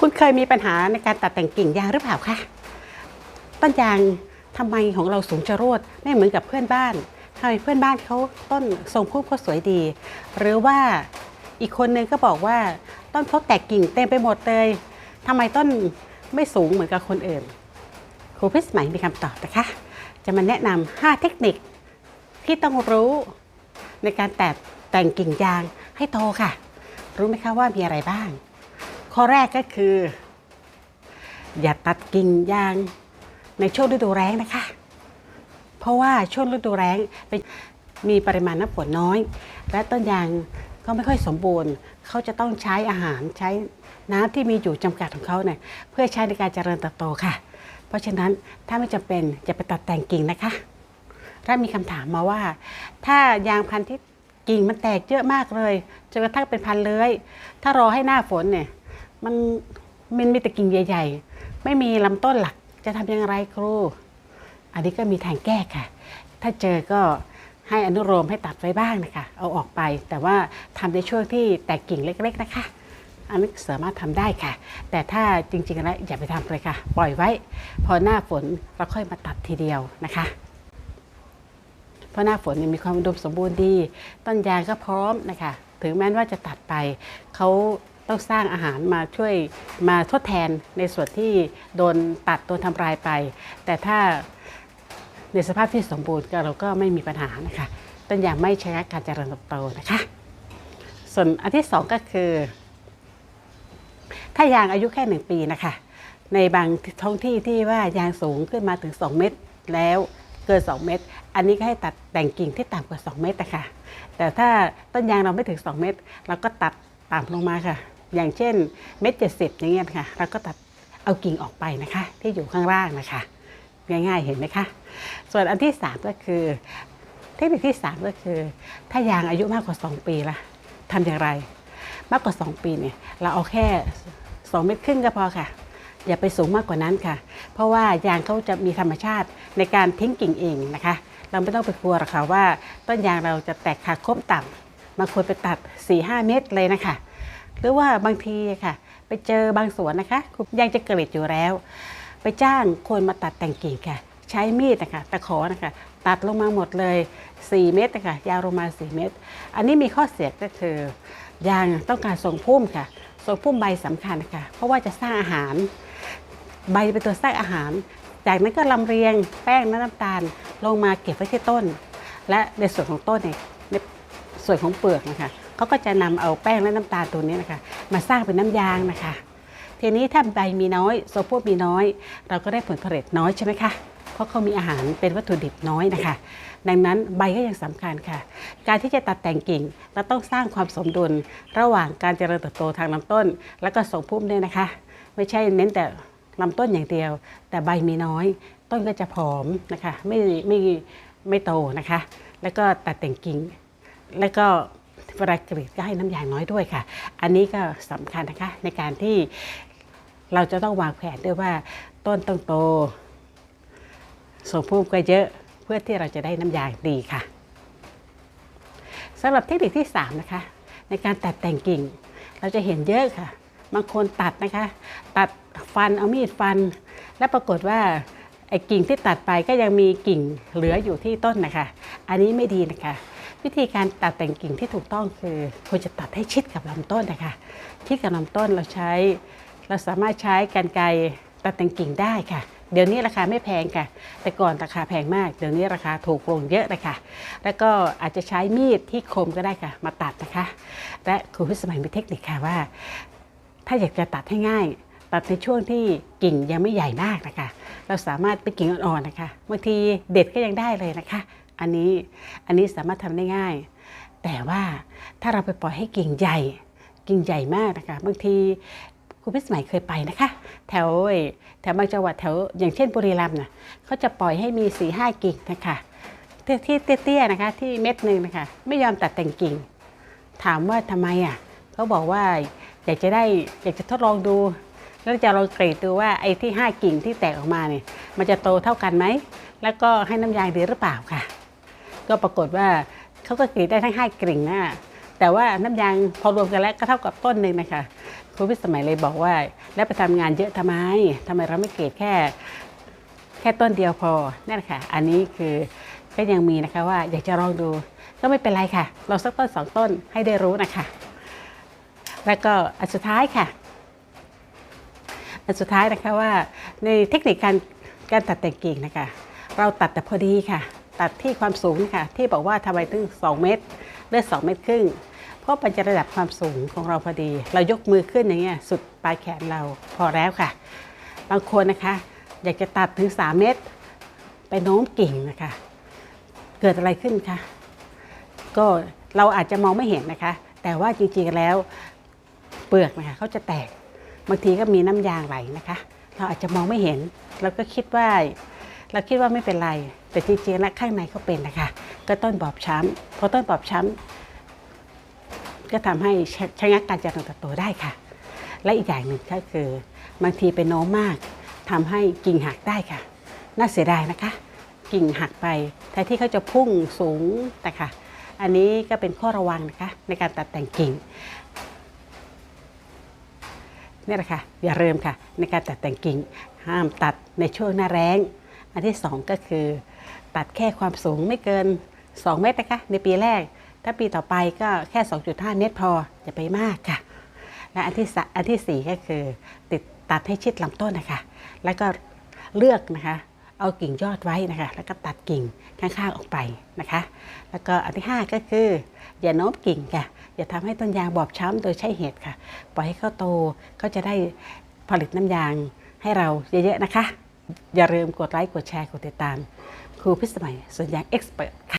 คุณเคยมีปัญหาในการตัดแต่งกิ่งยางหรือเปล่าคะ ต้นยางทำไมของเราสูงจรวดไม่เหมือนกับเพื่อนบ้านทำไมเพื่อนบ้านเขาต้นทรงพุ่มเขาสวยดี หรือว่าอีกคนนึงก็บอกว่าต้นเขาแตกกิ่งเต็มไปหมดเลยทำไมต้นไม่สูงเหมือนกับคนอื่น ครูพิสมัยมีคำตอบนะคะ จะมาแนะนำ5เทคนิคที่ต้องรู้ในการแตกแต่งกิ่งยางให้โตค่ะ รู้ไหมคะว่ามีอะไรบ้าง ข้อแรกก็คือ อย่าตัดกิ่งยางในช่วงฤดูแล้งนะคะ เพราะว่าช่วงฤดูแล้งเป็นมีปริมาณน้ำฝนน้อย และต้นยางก็ไม่ค่อยสมบูรณ์ เขาจะต้องใช้อาหารใช้น้ำที่มีอยู่จำกัดของเขาเนี่ยเพื่อใช้ในการเจริญเติบโตค่ะ เพราะฉะนั้นถ้าไม่จำเป็นจะไปตัดแต่งกิ่งนะคะถ้ามีคำถามมาว่า ถ้ายางพันธุ์ที่กิ่งมันแตกเยอะมากเลยจนกระทั่งเป็นพันเลื้อย ถ้ารอให้หน้าฝนเนี่ย มันมันมีแต่กิ่งใหญ่ ๆ ไม่มีลำต้นหลักจะทำยังไงครู อันนี้ก็มีทางแก้ค่ะ ถ้าเจอก็ให้อนุโลมให้ตัดไว้บ้างนะคะ เอาออกไปแต่ว่าทำในช่วงที่แตกกิ่งเล็ก ๆ นะคะ อันนี้สามารถทำได้ค่ะ แต่ถ้าจริงๆแล้วอย่าไปทำเลยค่ะ ปล่อยไว้ พอหน้าฝนเราค่อยมาตัดทีเดียวนะคะเพราะหน้าฝนมีความอุดมสมบูรณ์ดี ต้นยางก็พร้อมนะคะ ถึงแม้ว่าจะตัดไปเขา ต้องสร้างอาหารมาช่วยมาทดแทนในส่วนที่โดนตัดโดนทำลายไป แต่ถ้าในสภาพที่สมบูรณ์ก็เราก็ไม่มีปัญหานะคะต้นยางไม่ชะงักการเจริญเติบโตนะคะ ส่วนอันที่สองก็คือ ถ้ายางอายุแค่หนึ่งปีนะคะ ในบางท้องที่ที่ว่ายางสูงขึ้นมาถึง 2 เมตรแล้วเกิน 2 เมตร อันนี้ก็ให้ตัดแต่งกิ่งที่ต่ำกว่า 2 เมตรนะคะแต่ถ้าต้นยางเราไม่ถึง 2 เมตรเราก็ตัดต่ำลงมาค่ะ อย่างเช่นเมตรเจ็ดสิบอย่างเงี้ยค่ะเราก็ตัดเอากิ่งออกไปนะคะ ที่อยู่ข้างล่างนะคะ ง่ายๆเห็นไหมคะ ส่วนอันที่ 3 ก็คือเทคนิคที่ 3 ก็คือ ถ้ายางอายุมากกว่า 2 ปีละทำอย่างไร มากกว่า 2 ปีเนี่ยเราเอาแค่ 2 เมตรครึ่งก็พอค่ะ อย่าไปสูงมากกว่านั้นค่ะ เพราะว่ายางเขาจะมีธรรมชาติในการทิ้งกิ่งเองนะคะ เราไม่ต้องไปกลัวหรอกค่ะว่า ต้นยางเราจะแตกขาโค้มต่ำบางคนไปตัด4-5 เมตรเลยนะคะ หรือว่าบางทีค่ะ ไปเจอบางสวนนะคะยางจะเกล็ดอยู่แล้ว ไปจ้างคนมาตัดแต่งกิ่งค่ะ ใช้มีดนะคะตะขอนะคะ ตัดลงมาหมดเลย 4 เมตรนะคะยาวลงมา 4 เมตร อันนี้มีข้อเสียก็คือยางต้องการทรงพุ่มค่ะทรงพุ่มใบสำคัญค่ะ เพราะว่าจะสร้างอาหาร ใบเป็นตัวสร้างอาหาร จากนั้นก็ลำเรียงแป้งน้ำตาลลงมาเก็บไว้ที่ต้น และในส่วนของต้นเนี่ยในส่วนของเปลือกนะคะ เขาก็จะนำเอาแป้งและน้ำตาลตัวนี้นะคะ มาสร้างเป็นน้ำยางนะคะ ทีนี้ถ้าใบมีน้อยโซโพมีน้อย เราก็ได้ผลผลิตน้อยใช่ไหมคะเพราะเขามีอาหารเป็นวัตถุดิบน้อยนะคะ ดังนั้นใบก็ยังสำคัญค่ะ การที่จะตัดแต่งกิ่งเราต้องสร้างความสมดุลระหว่างการเจริญเติบโตทางลำต้น และก็ส่งพุ่มด้วยนะคะ ไม่ใช่เน้นแต่ลำต้นอย่างเดียว แต่ใบมีน้อย ต้นก็จะผอมนะคะ ไม่ไม่ไม่โตนะคะ แล้วก็ตัดแต่งกิ่ง แล้วก็ เวลากรีดก็ให้น้ำยางน้อยด้วยค่ะ อันนี้ก็สำคัญนะคะในการที่เราจะต้องวางแผนด้วยว่าต้นต้องโตส่งพุ่มก็เยอะเพื่อที่เราจะได้น้ำยางดีค่ะสำหรับเทคนิคที่ 3 นะคะ ในการตัดแต่งกิ่ง เราจะเห็นเยอะค่ะ บางคนตัดนะคะ ตัดฟันเอามีดฟัน และปรากฏว่าไอ้กิ่งที่ตัดไปก็ยังมีกิ่งเหลืออยู่ที่ต้นนะคะ อันนี้ไม่ดีนะคะ วิธีการตัดแต่งกิ่งที่ถูกต้องคือควรจะตัดให้ชิดกับลำต้นนะคะ ชิดกับลำต้นเราใช้ เราสามารถใช้กรรไกรตัดแต่งกิ่งได้ค่ะ เดี๋ยวนี้ราคาไม่แพงค่ะ แต่ก่อนราคาแพงมาก เดี๋ยวนี้ราคาถูกลงเยอะเลยค่ะ แล้วก็อาจจะใช้มีดที่คมก็ได้ค่ะ มาตัดนะคะ และครูพิสมัยมีเทคนิคค่ะว่า ถ้าอยากจะตัดให้ง่ายตัดในช่วงที่กิ่งยังไม่ใหญ่มากนะคะ เราสามารถเป็นกิ่งอ่อนๆนะคะ บางทีเด็ดก็ยังได้เลยนะคะ อันนี้อันนี้สามารถทำได้ง่าย แต่ว่าถ้าเราไปปล่อยให้กิ่งใหญ่ กิ่งใหญ่มากนะคะบางทีครูพิสมัยเคยไปนะคะ แถวแถวบางจังหวัดแถวอย่างเช่นบุรีรัมย์นะเขาจะปล่อยให้มี4ี่ห้ากิ่งนะคะที่เตี้ยๆนะคะที่เม็ดหนึ่งนะคะไม่ยอมตัดแต่งกิ่ง ถามว่าทำไมอะเขาบอกว่าอยากจะได้อยากจะทดลองดู แล้วจะลองกรีดดูว่าไอ้ที่ห้ากิ่งที่แตกออกมาเนี่ยมันจะโตเท่ากันไหม แล้วก็ให้น้ำยางดีหรือเปล่าค่ะ ก็ปรากฏว่าเขาก็กรีดได้ทั้งห้ากิ่งนะแต่ว่าน้ำยางพอรวมกันแล้วก็เท่ากับต้นหนึ่งนะคะครูพิสมัยเลยบอกว่า แล้วไปทำงานเยอะทำไมทำไมเราไม่เกรดแค่ แค่ต้นเดียวพอนั่นแหละค่ะ อันนี้คือก็ยังมีนะคะว่าอยากจะลองดูก็ไม่เป็นไรค่ะ เราสักต้นสองต้นให้ได้รู้นะคะ แล้วก็อันสุดท้ายค่ะ อันสุดท้ายนะคะว่าในเทคนิคการการตัดแต่งกิ่งนะคะ เราตัดแต่พอดีค่ะ ตัดที่ความสูงค่ะ ที่บอกว่าทำไมถึง 2 เมตรเลือด2เมตรครึ่ง เพราะมันจะระดับความสูงของเราพอดี เรายกมือขึ้นอย่างเงี้ยสุดปลายแขนเราพอแล้วค่ะ บางคนนะคะ อยากจะตัดถึง 3 เมตร ไปโน้มกิ่งนะคะ เกิดอะไรขึ้นคะก็เราอาจจะมองไม่เห็นนะคะ แต่ว่าจริงๆแล้วเปลือกนะคะเขาจะแตกบางทีก็มีน้ำยางไหลนะคะ เราอาจจะมองไม่เห็นเราก็คิดว่า เราคิดว่าไม่เป็นไร แต่จริงๆแล้วข้างในเขาเป็นนะคะก็ต้นบอบช้ำพอต้นบอบช้ำก็ทำให้ชะงักการเจริญเติบโตได้ค่ะ และอีกอย่างหนึ่งก็คือบางทีเป็นโน้มมากทำให้กิ่งหักได้ค่ะ น่าเสียดายนะคะ กิ่งหักไปแทนที่เขาจะพุ่งสูงแต่ค่ะ อันนี้ก็เป็นข้อระวังนะคะในการตัดแต่งกิ่งนี่แหละค่ะอย่าลืมค่ะ ในการตัดแต่งกิ่ง ห้ามตัดในช่วงหน้าแรง อันที่สองก็คือ ตัดแค่ความสูงไม่เกิน 2 เมตรนะคะในปีแรก ถ้าปีต่อไปก็แค่ 2.5 เมตรพออย่าไปมากค่ะ และอันที่สะอันที่สี่ก็คือ ติดตัดให้ชิดลำต้นนะคะ แล้วก็เลือกนะคะเอากิ่งยอดไว้นะคะ แล้วก็ตัดกิ่งข้างๆออกไปนะคะ แล้วก็อันที่ห้าก็คือ อย่าโน้มกิ่งค่ะ อย่าทำให้ต้นยางบอบช้ำโดยใช้เหตุค่ะ ปล่อยให้เขาโตก็จะได้ผลิตน้ำยางให้เราเยอะๆนะคะ อย่าลืมกดไลค์กดแชร์กดติดตาม ครูพิสมัยส่วนยางเอ็กซ์เพรสค่ะ